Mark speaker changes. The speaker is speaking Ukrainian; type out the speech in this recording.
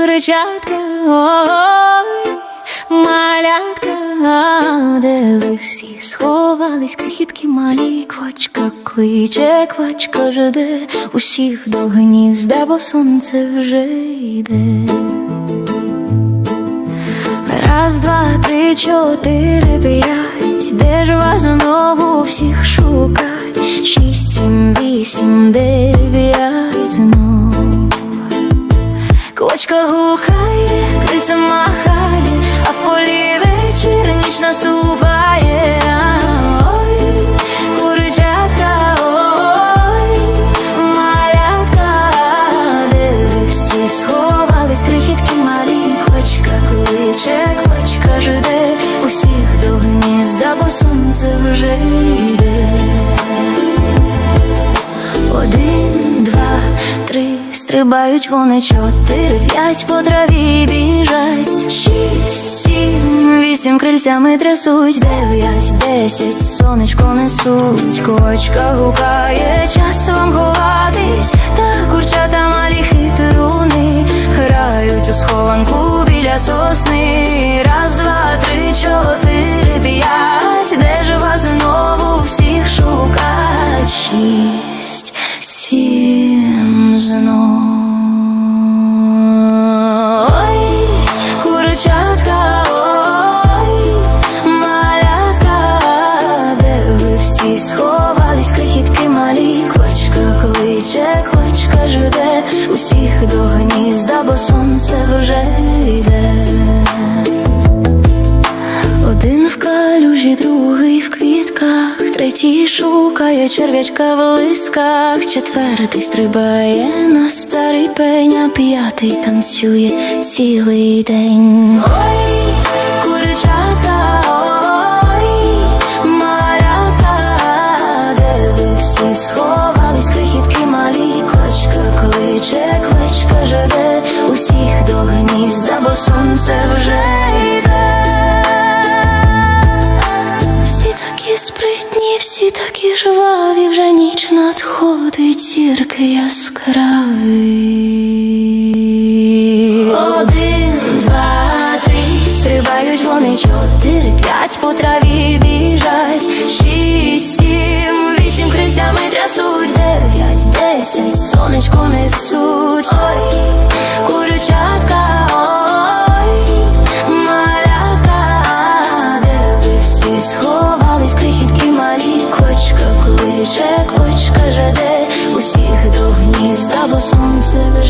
Speaker 1: курчатка, ой, малятка, де ви всі сховались, крихітки малі, квачка кличе, квачка жде, усіх до гнізда, бо сонце вже йде. Раз, два, три, чотири, п'ять, де ж вас знову всіх шукать? Шість, сім, вісім, дев'ять наступає. Ой, курчатка, ой, малятка, де ви всі сховались, крихітки малі, кочка кличе, кочка жде, усіх до гнізда, бо сонце вже йде. Один, два, три, стрибають вони чотири, п'ять по траві біжать, шість, вісім крильцями трясуть, дев'ять, десять, сонечко несуть, кочка гукає, час вам ховатись, та курчата малі хитруни грають у схованку біля сосни. Раз, два, три, чотири, усіх до гнізда, бо сонце вже йде. Один в калюжі, другий в квітках, третій шукає черв'ячка в листках, четвертий стрибає на старий пень, а п'ятий танцює цілий день. Всі такі жваві вже ніч надходить зірки яскраві. Один, два, три, стрибають вони чотири, п'ять по траві біжать, шість, сім, вісім крильцями трясуть, дев'ять, десять, сонечко несуть, ой, курючатка. ой Квочка кличе, квочка жаде усіх до гнізда, бо сонце вже.